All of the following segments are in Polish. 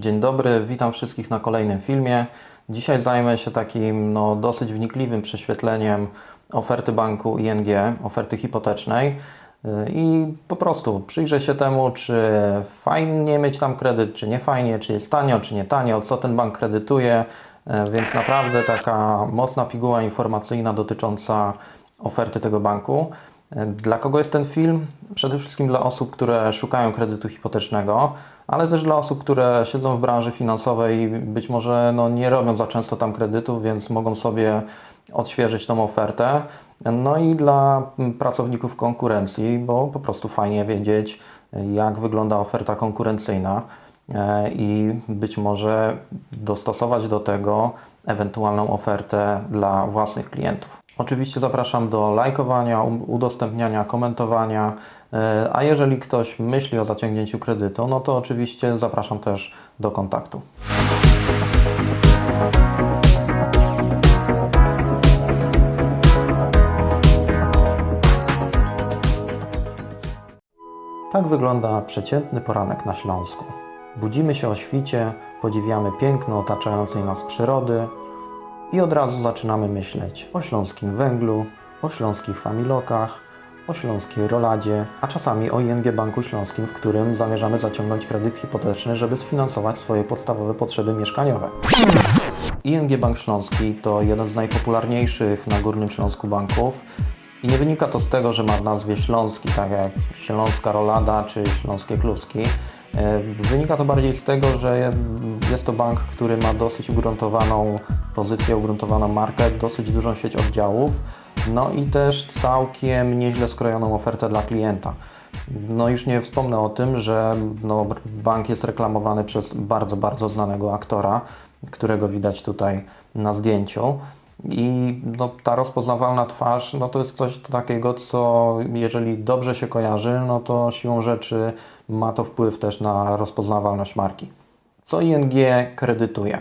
Dzień dobry, witam wszystkich na kolejnym filmie. Dzisiaj zajmę się takim no, dosyć wnikliwym prześwietleniem oferty banku ING, oferty hipotecznej yy, i po prostu przyjrzę się temu, czy fajnie mieć tam kredyt, czy nie fajnie, czy jest tanio, czy nie tanio, co ten bank kredytuje, yy, więc naprawdę taka mocna piguła informacyjna dotycząca oferty tego banku. Dla kogo jest ten film? Przede wszystkim dla osób, które szukają kredytu hipotecznego, ale też dla osób, które siedzą w branży finansowej i być może no, nie robią za często tam kredytów, więc mogą sobie odświeżyć tą ofertę. No i dla pracowników konkurencji, bo po prostu fajnie wiedzieć, jak wygląda oferta konkurencyjna e, i być może dostosować do tego ewentualną ofertę dla własnych klientów. Oczywiście zapraszam do lajkowania, udostępniania, komentowania, e, a jeżeli ktoś myśli o zaciągnięciu kredytu, no to oczywiście zapraszam też do kontaktu. Tak wygląda przeciętny poranek na Śląsku. Budzimy się o świcie, podziwiamy piękno otaczającej nas przyrody, i od razu zaczynamy myśleć o śląskim węglu, o śląskich familokach, o śląskiej roladzie, a czasami o ING Banku Śląskim, w którym zamierzamy zaciągnąć kredyt hipoteczny, żeby sfinansować swoje podstawowe potrzeby mieszkaniowe. ING Bank Śląski to jeden z najpopularniejszych na Górnym Śląsku banków i nie wynika to z tego, że ma w nazwie Śląski, tak jak Śląska Rolada czy Śląskie Kluski. E, Wynika to bardziej z tego, że je- jest to bank, który ma dosyć ugruntowaną pozycję, ugruntowaną markę, dosyć dużą sieć oddziałów, no i też całkiem nieźle skrojoną ofertę dla klienta. No już nie wspomnę o tym, że no, bank jest reklamowany przez bardzo, bardzo znanego aktora, którego widać tutaj na zdjęciu. I no, ta rozpoznawalna twarz no, to jest coś takiego, co jeżeli dobrze się kojarzy, no to siłą rzeczy ma to wpływ też na rozpoznawalność marki. Co ING kredytuje?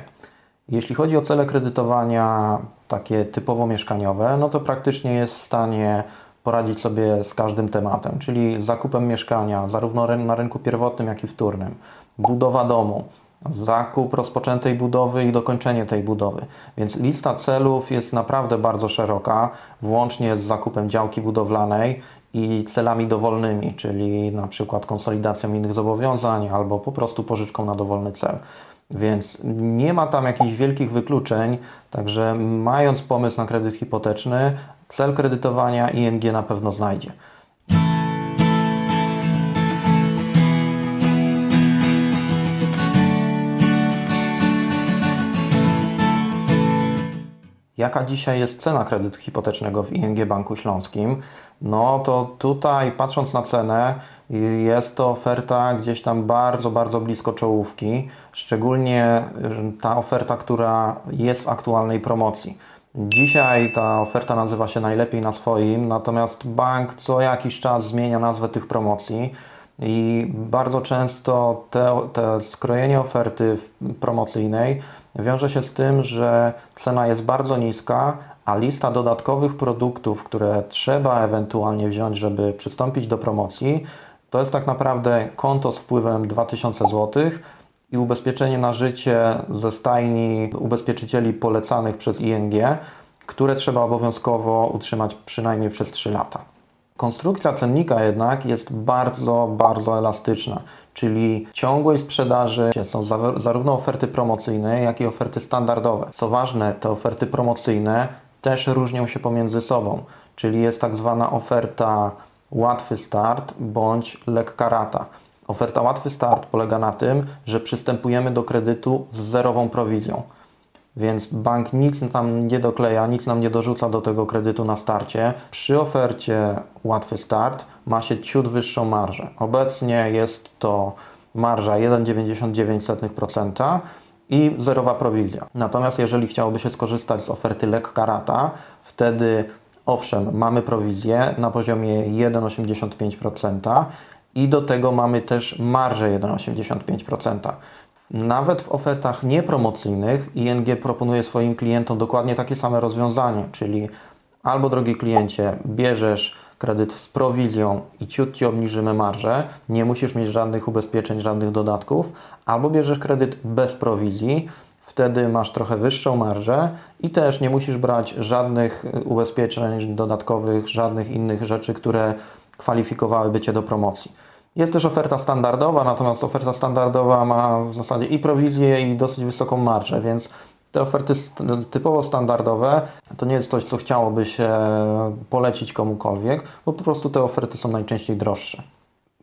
Jeśli chodzi o cele kredytowania takie typowo mieszkaniowe, no to praktycznie jest w stanie poradzić sobie z każdym tematem, czyli zakupem mieszkania, zarówno na rynku pierwotnym, jak i wtórnym, budowa domu, zakup rozpoczętej budowy i dokończenie tej budowy. Więc lista celów jest naprawdę bardzo szeroka, włącznie z zakupem działki budowlanej i celami dowolnymi, czyli na przykład konsolidacją innych zobowiązań albo po prostu pożyczką na dowolny cel. Więc nie ma tam jakichś wielkich wykluczeń, także mając pomysł na kredyt hipoteczny, cel kredytowania ING na pewno znajdzie. Jaka dzisiaj jest cena kredytu hipotecznego w ING Banku Śląskim? No to tutaj patrząc na cenę, jest to oferta gdzieś tam bardzo, bardzo blisko czołówki, szczególnie ta oferta, która jest w aktualnej promocji. Dzisiaj ta oferta nazywa się najlepiej na swoim, natomiast bank co jakiś czas zmienia nazwę tych promocji. I bardzo często te, te skrojenie oferty promocyjnej wiąże się z tym, że cena jest bardzo niska, a lista dodatkowych produktów, które trzeba ewentualnie wziąć, żeby przystąpić do promocji, to jest tak naprawdę konto z wpływem 2000 zł i ubezpieczenie na życie ze stajni ubezpieczycieli polecanych przez ING, które trzeba obowiązkowo utrzymać przynajmniej przez 3 lata. Konstrukcja cennika jednak jest bardzo, bardzo elastyczna, czyli ciągłej sprzedaży są za- zarówno oferty promocyjne, jak i oferty standardowe. Co ważne, te oferty promocyjne też różnią się pomiędzy sobą, czyli jest tak zwana oferta łatwy start bądź lekka rata. Oferta łatwy start polega na tym, że przystępujemy do kredytu z zerową prowizją. Więc bank nic nam nie dokleja, nic nam nie dorzuca do tego kredytu na starcie. Przy ofercie łatwy start ma się ciut wyższą marżę. Obecnie jest to marża 1,99% i zerowa prowizja. Natomiast jeżeli chciałoby się skorzystać z oferty lekka rata, wtedy owszem, mamy prowizję na poziomie 1,85% i do tego mamy też marżę 1,85%. Nawet w ofertach niepromocyjnych ING proponuje swoim klientom dokładnie takie same rozwiązanie, czyli albo drogi kliencie, bierzesz kredyt z prowizją i ciut Ci obniżymy marżę, nie musisz mieć żadnych ubezpieczeń, żadnych dodatków, albo bierzesz kredyt bez prowizji, wtedy masz trochę wyższą marżę i też nie musisz brać żadnych ubezpieczeń dodatkowych, żadnych innych rzeczy, które kwalifikowałyby Cię do promocji. Jest też oferta standardowa, natomiast oferta standardowa ma w zasadzie i prowizję, i dosyć wysoką marżę, więc te oferty typowo standardowe to nie jest coś, co chciałoby się polecić komukolwiek, bo po prostu te oferty są najczęściej droższe.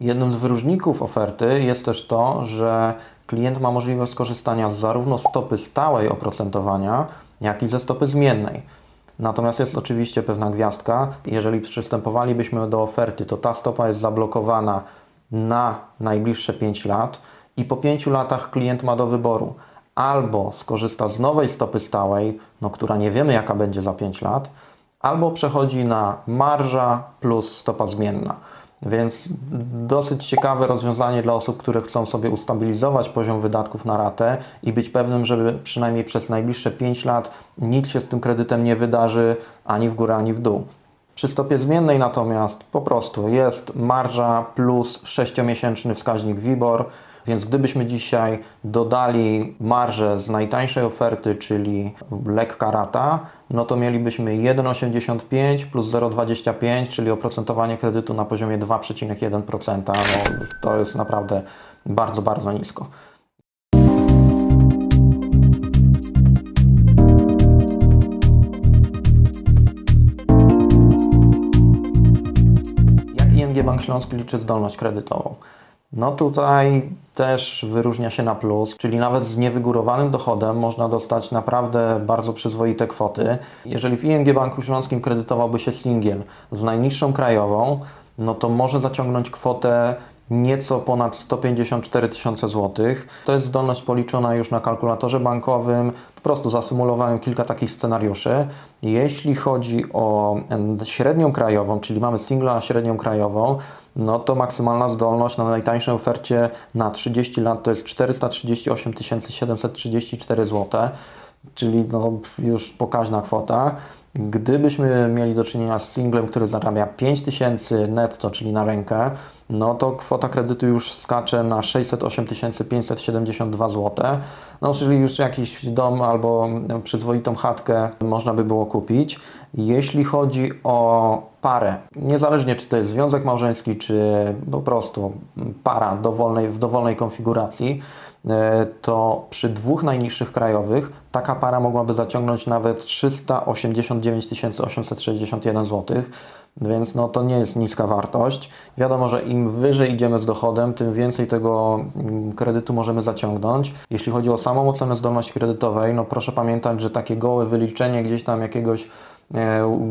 Jednym z wyróżników oferty jest też to, że klient ma możliwość skorzystania zarówno stopy stałej oprocentowania, jak i ze stopy zmiennej. Natomiast jest oczywiście pewna gwiazdka. Jeżeli przystępowalibyśmy do oferty, to ta stopa jest zablokowana na najbliższe 5 lat i po 5 latach klient ma do wyboru albo skorzysta z nowej stopy stałej, no, która nie wiemy jaka będzie za 5 lat, albo przechodzi na marża plus stopa zmienna. Więc dosyć ciekawe rozwiązanie dla osób, które chcą sobie ustabilizować poziom wydatków na ratę i być pewnym, żeby przynajmniej przez najbliższe 5 lat nic się z tym kredytem nie wydarzy ani w górę, ani w dół. Przy stopie zmiennej natomiast po prostu jest marża plus 6-miesięczny wskaźnik WIBOR, więc gdybyśmy dzisiaj dodali marżę z najtańszej oferty, czyli lekka rata, no to mielibyśmy 1,85 plus 0,25, czyli oprocentowanie kredytu na poziomie 2,1%. No, to jest naprawdę bardzo, bardzo nisko. Bank Śląski liczy zdolność kredytową? No tutaj też wyróżnia się na plus, czyli nawet z niewygórowanym dochodem można dostać naprawdę bardzo przyzwoite kwoty. Jeżeli w ING Banku Śląskim kredytowałby się singiel z najniższą krajową, no to może zaciągnąć kwotę nieco ponad 154 tysiące złotych. To jest zdolność policzona już na kalkulatorze bankowym. Po prostu zasymulowałem kilka takich scenariuszy. Jeśli chodzi o średnią krajową, czyli mamy singla a średnią krajową, no to maksymalna zdolność na najtańszej ofercie na 30 lat to jest 438 734 zł, czyli no już pokaźna kwota. Gdybyśmy mieli do czynienia z singlem, który zarabia 5000 netto, czyli na rękę, no to kwota kredytu już skacze na 608 572 zł. No, czyli już jakiś dom albo przyzwoitą chatkę można by było kupić. Jeśli chodzi o parę, niezależnie czy to jest związek małżeński, czy po prostu para dowolnej, w dowolnej konfiguracji, e, to przy dwóch najniższych krajowych taka para mogłaby zaciągnąć nawet 389 861 zł. Więc no, to nie jest niska wartość. Wiadomo, że im wyżej idziemy z dochodem, tym więcej tego mm, kredytu możemy zaciągnąć. Jeśli chodzi o samą ocenę zdolności kredytowej, no proszę pamiętać, że takie gołe wyliczenie gdzieś tam jakiegoś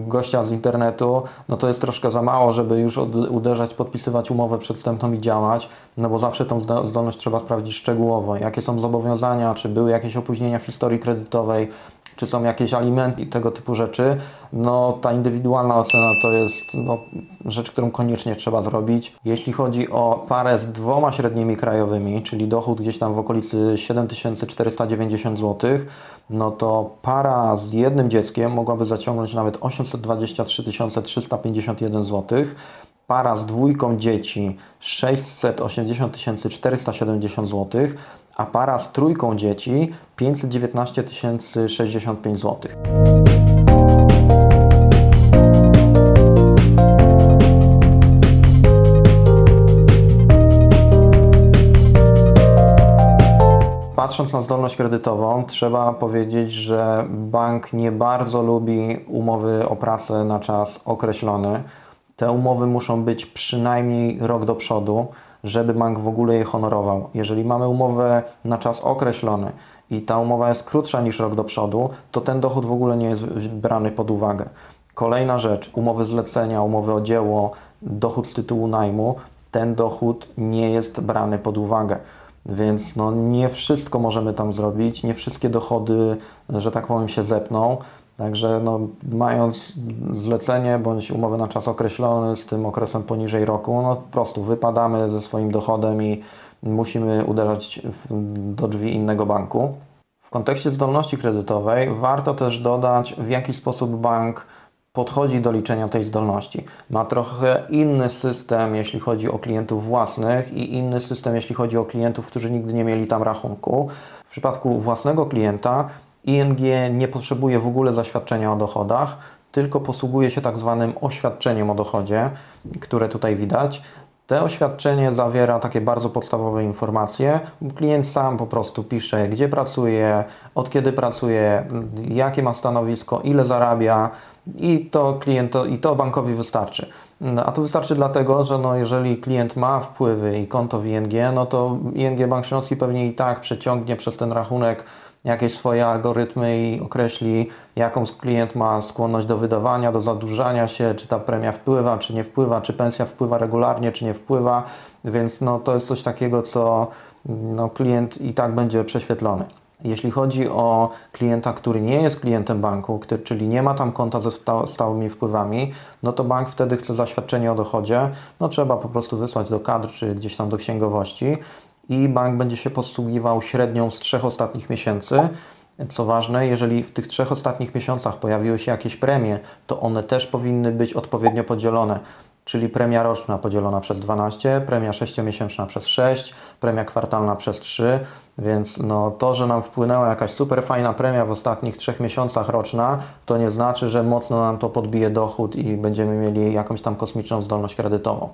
gościa z internetu, no to jest troszkę za mało, żeby już uderzać, podpisywać umowę przedstępną i działać, no bo zawsze tą zdo- zdolność trzeba sprawdzić szczegółowo. Jakie są zobowiązania, czy były jakieś opóźnienia w historii kredytowej, czy są jakieś alimenty i tego typu rzeczy, no ta indywidualna ocena to jest no, rzecz, którą koniecznie trzeba zrobić. Jeśli chodzi o parę z dwoma średnimi krajowymi, czyli dochód gdzieś tam w okolicy 7490 zł, no to para z jednym dzieckiem mogłaby zaciągnąć nawet 823 351 zł. Para z dwójką dzieci 680 470 zł, a para z trójką dzieci 519 065 zł. Patrząc na zdolność kredytową, trzeba powiedzieć, że bank nie bardzo lubi umowy o pracę na czas określony. Te umowy muszą być przynajmniej rok do przodu, żeby bank w ogóle je honorował. Jeżeli mamy umowę na czas określony i ta umowa jest krótsza niż rok do przodu, to ten dochód w ogóle nie jest brany pod uwagę. Kolejna rzecz, umowy zlecenia, umowy o dzieło, dochód z tytułu najmu, ten dochód nie jest brany pod uwagę. Więc no, nie wszystko możemy tam zrobić, nie wszystkie dochody, że tak powiem, się zepną. Także no, mając zlecenie bądź umowę na czas określony z tym okresem poniżej roku, no po prostu wypadamy ze swoim dochodem i musimy uderzać w, do drzwi innego banku. W kontekście zdolności kredytowej warto też dodać, w jaki sposób bank podchodzi do liczenia tej zdolności. Ma trochę inny system, jeśli chodzi o klientów własnych i inny system, jeśli chodzi o klientów, którzy nigdy nie mieli tam rachunku. W przypadku własnego klienta ING nie potrzebuje w ogóle zaświadczenia o dochodach, tylko posługuje się tak zwanym oświadczeniem o dochodzie, które tutaj widać. Te oświadczenie zawiera takie bardzo podstawowe informacje. Klient sam po prostu pisze, gdzie pracuje, od kiedy pracuje, jakie ma stanowisko, ile zarabia i to klient i to bankowi wystarczy. A to wystarczy dlatego, że no jeżeli klient ma wpływy i konto w ING, no to ING Bank Śląski pewnie i tak przeciągnie przez ten rachunek jakieś swoje algorytmy i określi, jaką klient ma skłonność do wydawania, do zadłużania się, czy ta premia wpływa, czy nie wpływa, czy pensja wpływa regularnie, czy nie wpływa, więc no, to jest coś takiego, co no, klient i tak będzie prześwietlony. Jeśli chodzi o klienta, który nie jest klientem banku, czyli nie ma tam konta ze sta- stałymi wpływami, no to bank wtedy chce zaświadczenie o dochodzie. No trzeba po prostu wysłać do kadr czy gdzieś tam do księgowości i bank będzie się posługiwał średnią z trzech ostatnich miesięcy. Co ważne, jeżeli w tych trzech ostatnich miesiącach pojawiły się jakieś premie, to one też powinny być odpowiednio podzielone. Czyli premia roczna podzielona przez 12, premia sześciomiesięczna przez 6, premia kwartalna przez 3, więc no to, że nam wpłynęła jakaś super fajna premia w ostatnich trzech miesiącach roczna, to nie znaczy, że mocno nam to podbije dochód i będziemy mieli jakąś tam kosmiczną zdolność kredytową.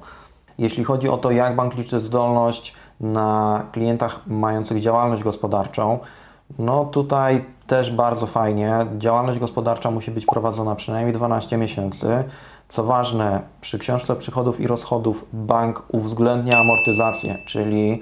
Jeśli chodzi o to, jak bank liczy zdolność na klientach mających działalność gospodarczą, no tutaj też bardzo fajnie. Działalność gospodarcza musi być prowadzona przynajmniej 12 miesięcy. Co ważne, przy książce przychodów i rozchodów bank uwzględnia amortyzację, czyli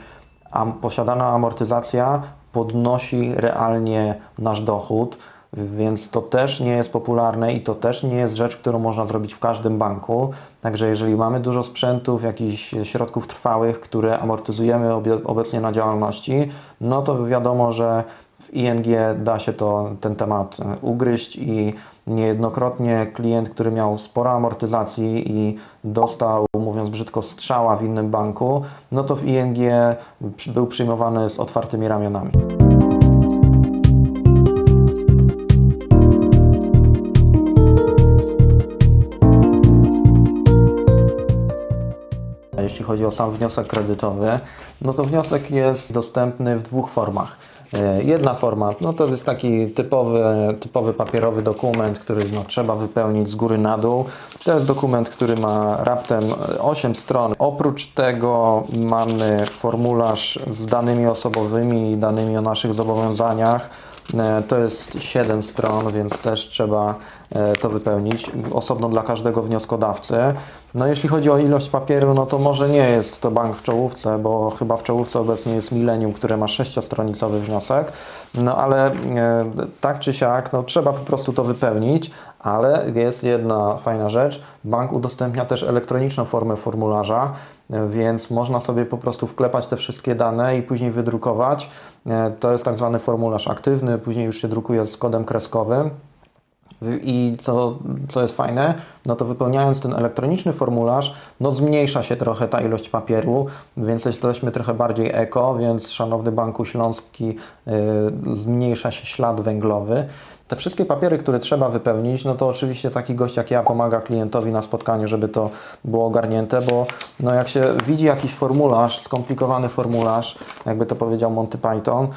posiadana amortyzacja podnosi realnie nasz dochód, więc to też nie jest popularne i to też nie jest rzecz, którą można zrobić w każdym banku. Także jeżeli mamy dużo sprzętów, jakichś środków trwałych, które amortyzujemy obecnie na działalności, no to wiadomo, że z ING da się to, ten temat e, ugryźć i niejednokrotnie klient, który miał sporo amortyzacji i dostał, mówiąc brzydko, strzała w innym banku, no to w ING był przyjmowany z otwartymi ramionami. Chodzi o sam wniosek kredytowy, no to wniosek jest dostępny w dwóch formach. E, Jedna forma, no to jest taki typowy, typowy papierowy dokument, który no, trzeba wypełnić z góry na dół. To jest dokument, który ma raptem 8 stron. Oprócz tego mamy formularz z danymi osobowymi i danymi o naszych zobowiązaniach. E, To jest 7 stron, więc też trzeba to wypełnić osobno dla każdego wnioskodawcy. No jeśli chodzi o ilość papieru, no to może nie jest to bank w czołówce, bo chyba w czołówce obecnie jest Millennium, które ma sześciostronicowy wniosek. No ale e, tak czy siak, no trzeba po prostu to wypełnić, ale jest jedna fajna rzecz. Bank udostępnia też elektroniczną formę formularza, e, więc można sobie po prostu wklepać te wszystkie dane i później wydrukować. E, To jest tak zwany formularz aktywny, później już się drukuje z kodem kreskowym. I co, co jest fajne, no to wypełniając ten elektroniczny formularz, no zmniejsza się trochę ta ilość papieru, więc jesteśmy trochę bardziej eko, więc szanowny Banku Śląski y, zmniejsza się ślad węglowy. Te wszystkie papiery, które trzeba wypełnić, no to oczywiście taki gość jak ja pomaga klientowi na spotkaniu, żeby to było ogarnięte, bo no jak się widzi jakiś formularz, skomplikowany formularz, jakby to powiedział Monty Python,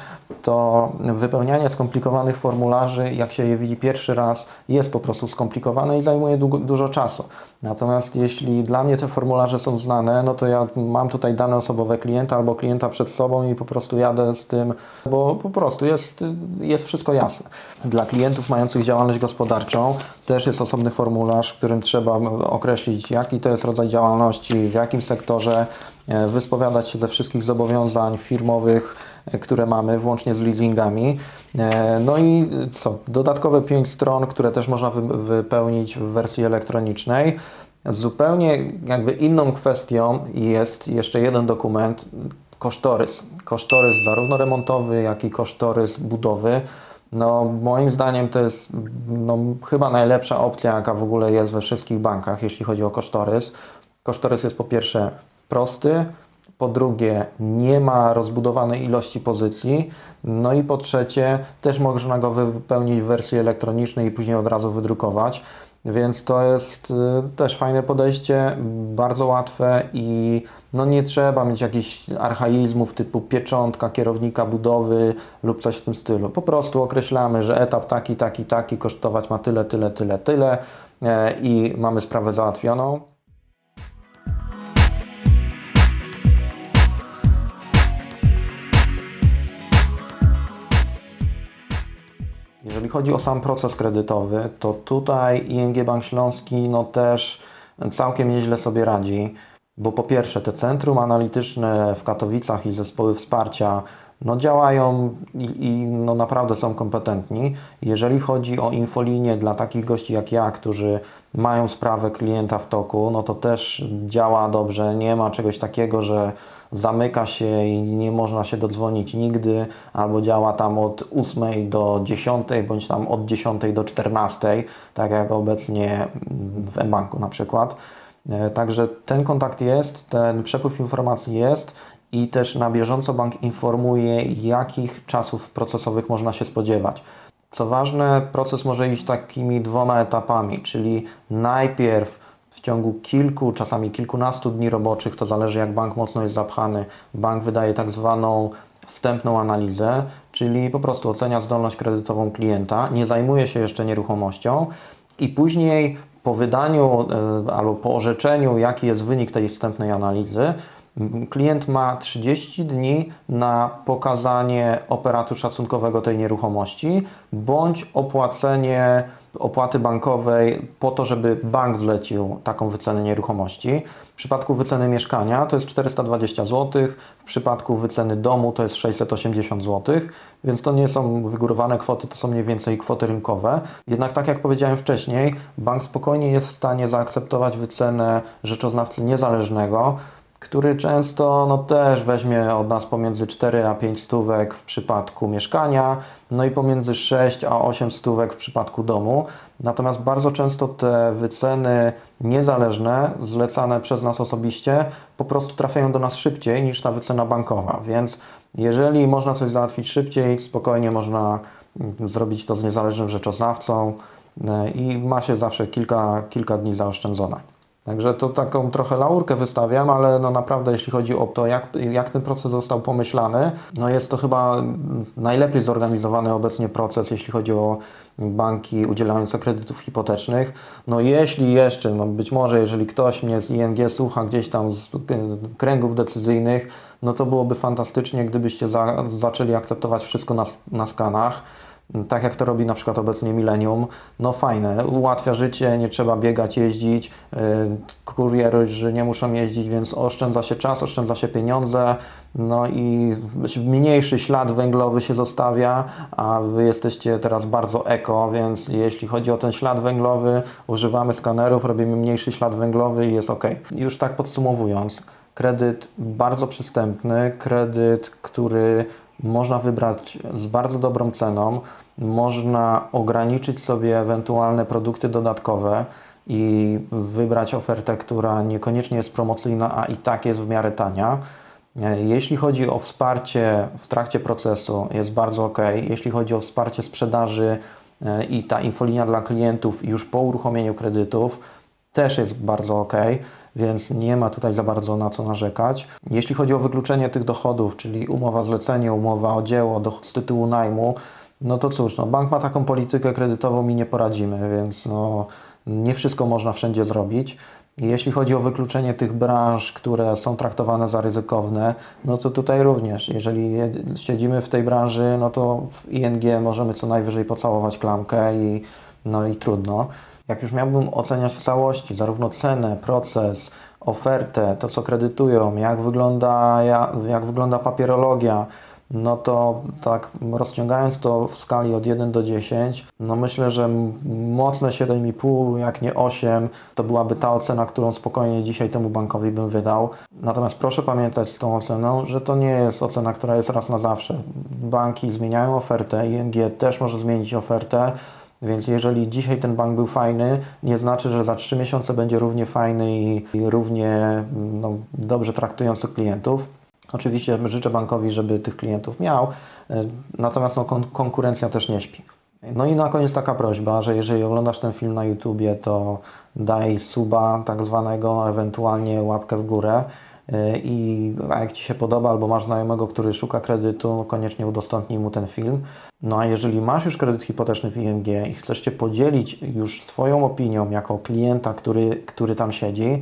to wypełnianie skomplikowanych formularzy, jak się je widzi pierwszy raz, jest po prostu skomplikowane i zajmuje dużo czasu. Natomiast jeśli dla mnie te formularze są znane, no to ja mam tutaj dane osobowe klienta albo klienta przed sobą i po prostu jadę z tym, bo po prostu jest, jest wszystko jasne. Dla klientów mających działalność gospodarczą też jest osobny formularz, w którym trzeba określić, jaki to jest rodzaj działalności, w jakim sektorze, e, wyspowiadać się ze wszystkich zobowiązań firmowych, e, które mamy, włącznie z leasingami. E, No i co? Dodatkowe 5 stron, które też można wy- wypełnić w wersji elektronicznej. Zupełnie jakby inną kwestią jest jeszcze jeden dokument, kosztorys. Kosztorys zarówno remontowy, jak i kosztorys budowy. No, moim zdaniem to jest no, chyba najlepsza opcja, jaka w ogóle jest we wszystkich bankach, jeśli chodzi o kosztorys. Kosztorys jest po pierwsze prosty, po drugie nie ma rozbudowanej ilości pozycji, no i po trzecie też można go wy- wypełnić w wersji elektronicznej i później od razu wydrukować. Więc to jest y, też fajne podejście, bardzo łatwe i no nie trzeba mieć jakichś archaizmów typu pieczątka kierownika budowy lub coś w tym stylu. Po prostu określamy, że etap taki, taki, taki kosztować ma tyle, tyle, tyle, tyle e, i mamy sprawę załatwioną. Jeżeli chodzi o sam proces kredytowy, to tutaj ING Bank Śląski no też całkiem nieźle sobie radzi, bo po pierwsze te centrum analityczne w Katowicach i zespoły wsparcia no działają i, i no naprawdę są kompetentni. Jeżeli chodzi o infolinię dla takich gości jak ja, którzy mają sprawę klienta w toku, no to też działa dobrze. Nie ma czegoś takiego, że zamyka się i nie można się dodzwonić nigdy, albo działa tam od 8 do 10, bądź tam od 10 do 14, tak jak obecnie w mBanku na przykład. E, Także ten kontakt jest, ten przepływ informacji jest i też na bieżąco bank informuje, jakich czasów procesowych można się spodziewać. Co ważne, proces może iść takimi dwoma etapami, czyli najpierw w ciągu kilku, czasami kilkunastu dni roboczych, to zależy jak bank mocno jest zapchany, bank wydaje tak zwaną wstępną analizę, czyli po prostu ocenia zdolność kredytową klienta, nie zajmuje się jeszcze nieruchomością i później po wydaniu e, albo po orzeczeniu, jaki jest wynik tej wstępnej analizy, klient ma 30 dni na pokazanie operatu szacunkowego tej nieruchomości bądź opłacenie opłaty bankowej po to, żeby bank zlecił taką wycenę nieruchomości. W przypadku wyceny mieszkania to jest 420 zł, w przypadku wyceny domu to jest 680 zł, więc to nie są wygórowane kwoty, to są mniej więcej kwoty rynkowe. Jednak tak jak powiedziałem wcześniej, bank spokojnie jest w stanie zaakceptować wycenę rzeczoznawcy niezależnego, który często no, też weźmie od nas pomiędzy 4 a 5 stówek w przypadku mieszkania, no i pomiędzy 6 a 8 stówek w przypadku domu. Natomiast bardzo często te wyceny niezależne, zlecane przez nas osobiście, po prostu trafiają do nas szybciej niż ta wycena bankowa. Więc jeżeli można coś załatwić szybciej, spokojnie można mm, zrobić to z niezależnym rzeczoznawcą e, i ma się zawsze kilka, kilka dni zaoszczędzone. Także to taką trochę laurkę wystawiam, ale no naprawdę jeśli chodzi o to, jak, jak ten proces został pomyślany, no jest to chyba najlepiej zorganizowany obecnie proces, jeśli chodzi o banki udzielające kredytów hipotecznych. No jeśli jeszcze, no być może jeżeli ktoś mnie z ING słucha gdzieś tam z kręgów decyzyjnych, no to byłoby fantastycznie, gdybyście za, zaczęli akceptować wszystko na, na skanach tak jak to robi na przykład obecnie Millennium, no fajne, ułatwia życie, nie trzeba biegać, jeździć, yy, kurierzy nie muszą jeździć, więc oszczędza się czas, oszczędza się pieniądze, no i mniejszy ślad węglowy się zostawia, a Wy jesteście teraz bardzo eko, więc jeśli chodzi o ten ślad węglowy, używamy skanerów, robimy mniejszy ślad węglowy i jest ok. Już tak podsumowując, kredyt bardzo przystępny, kredyt, który można wybrać z bardzo dobrą ceną, można ograniczyć sobie ewentualne produkty dodatkowe i wybrać ofertę, która niekoniecznie jest promocyjna, a i tak jest w miarę tania. Jeśli chodzi o wsparcie w trakcie procesu, jest bardzo ok. Jeśli chodzi o wsparcie sprzedaży e, i ta infolinia dla klientów już po uruchomieniu kredytów, też jest bardzo ok więc nie ma tutaj za bardzo na co narzekać. Jeśli chodzi o wykluczenie tych dochodów, czyli umowa zlecenie, umowa o dzieło, dochód z tytułu najmu, no to cóż, no bank ma taką politykę kredytową i nie poradzimy, więc no, nie wszystko można wszędzie zrobić. Jeśli chodzi o wykluczenie tych branż, które są traktowane za ryzykowne, no to tutaj również, jeżeli siedzimy w tej branży, no to w ING możemy co najwyżej pocałować klamkę i, no i trudno. Jak już miałbym oceniać w całości zarówno cenę, proces, ofertę, to co kredytują, jak wygląda, jak wygląda papierologia, no to tak rozciągając to w skali od 1 do 10, no myślę, że mocne 7,5, jak nie 8, to byłaby ta ocena, którą spokojnie dzisiaj temu bankowi bym wydał. Natomiast proszę pamiętać z tą oceną, że to nie jest ocena, która jest raz na zawsze. Banki zmieniają ofertę, ING też może zmienić ofertę. Więc jeżeli dzisiaj ten bank był fajny, nie znaczy, że za 3 miesiące będzie równie fajny i, i równie no, dobrze traktujący klientów. Oczywiście życzę bankowi, żeby tych klientów miał, e, natomiast no, kon konkurencja też nie śpi. No i na koniec taka prośba, że jeżeli oglądasz ten film na YouTubie, to daj suba tak zwanego, ewentualnie łapkę w górę. Yy, I a jak Ci się podoba, albo masz znajomego, który szuka kredytu, koniecznie udostępnij mu ten film. No a jeżeli masz już kredyt hipoteczny w ING i chcesz się podzielić już swoją opinią jako klienta, który, który tam siedzi,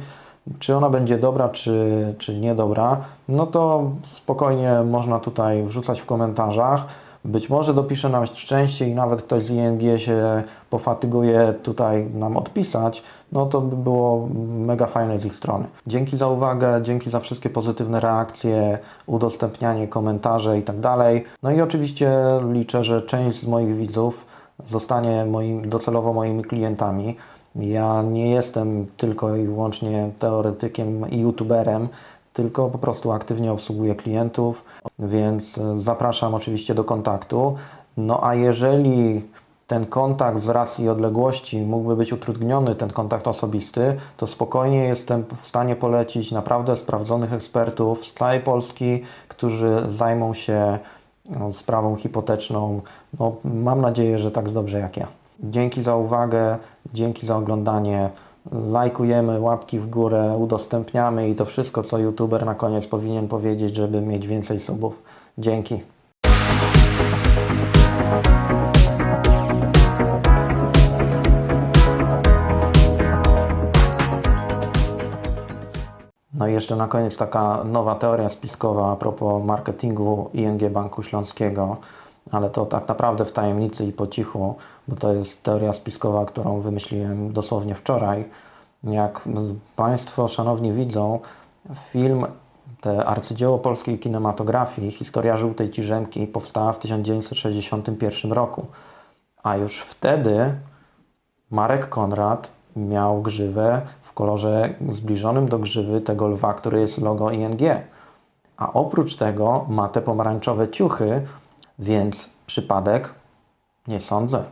czy ona będzie dobra, czy, czy niedobra, no to spokojnie można tutaj wrzucać w komentarzach. Być może dopisze nam szczęście i nawet ktoś z ING się pofatyguje tutaj nam odpisać, no to by było mega fajne z ich strony. Dzięki za uwagę, dzięki za wszystkie pozytywne reakcje, udostępnianie, komentarze i tak dalej. No i oczywiście liczę, że część z moich widzów zostanie moim, docelowo moimi klientami. Ja nie jestem tylko i wyłącznie teoretykiem i youtuberem, tylko po prostu aktywnie obsługuję klientów, więc zapraszam oczywiście do kontaktu. No a jeżeli ten kontakt z racji odległości mógłby być utrudniony, ten kontakt osobisty, to spokojnie jestem w stanie polecić naprawdę sprawdzonych ekspertów z całej Polski, którzy zajmą się no, sprawą hipoteczną. No, mam nadzieję, że tak dobrze jak ja. Dzięki za uwagę, dzięki za oglądanie. Lajkujemy, łapki w górę, udostępniamy i to wszystko, co youtuber na koniec powinien powiedzieć, żeby mieć więcej subów. Dzięki. No i jeszcze na koniec taka nowa teoria spiskowa a propos marketingu ING Banku Śląskiego, ale to tak naprawdę w tajemnicy i po cichu, bo to jest teoria spiskowa, którą wymyśliłem dosłownie wczoraj. Jak Państwo, szanowni widzą, film, te arcydzieło polskiej kinematografii, historia żółtej ciżemki, powstała w 1961 roku. A już wtedy Marek Konrad miał grzywę w kolorze zbliżonym do grzywy tego lwa, który jest logo ING. A oprócz tego ma te pomarańczowe ciuchy, więc przypadek nie sądzę.